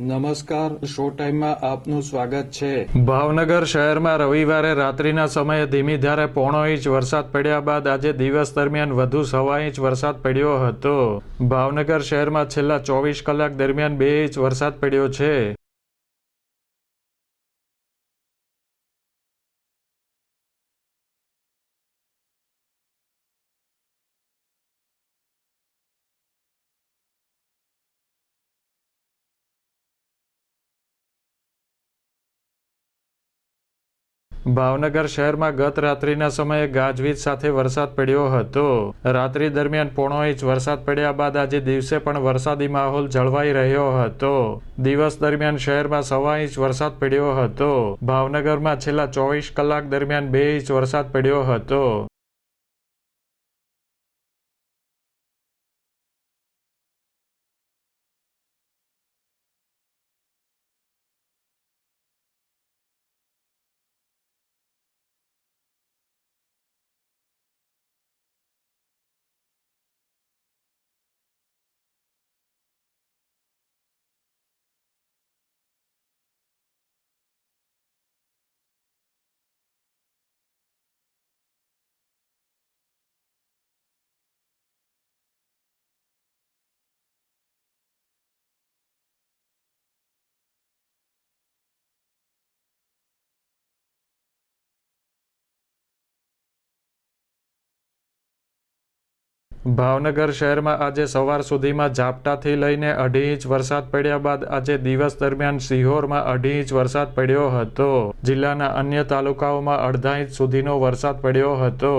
નમસ્કાર, શો ટાઈમમાં આપનું સ્વાગત છે. ભાવનગર શહેરમાં રવિવારે રાત્રિના સમયે ધીમી ધારે પોણો ઇંચ વરસાદ પડ્યા બાદ આજે દિવસ દરમિયાન વધુ સવા ઇંચ વરસાદ પડ્યો હતો. ભાવનગર શહેરમાં છેલ્લા ચોવીસ કલાક દરમિયાન બે ઇંચ વરસાદ પડ્યો છે. ભાવનગર શહેરમાં ગત રાત્રિના સમયે ગાજવીજ સાથે વરસાદ પડ્યો હતો. રાત્રિ દરમિયાન પોણો ઇંચ વરસાદ પડ્યા બાદ આજે દિવસે પણ વરસાદી માહોલ જળવાઈ રહ્યો હતો. દિવસ દરમિયાન શહેરમાં સવા ઇંચ વરસાદ પડ્યો હતો. ભાવનગરમાં છેલ્લા ચોવીસ કલાક દરમિયાન બે ઇંચ વરસાદ પડ્યો હતો. ભાવનગર શહેરમાં આજે સવાર સુધીમાં ઝાપટાથી લઈને અઢી ઇંચ વરસાદ પડ્યા બાદ આજે દિવસ દરમિયાન સિહોરમાં અઢી ઇંચ વરસાદ પડ્યો હતો. જિલ્લાના અન્ય તાલુકાઓમાં અડધા ઇંચ સુધીનો વરસાદ પડ્યો હતો.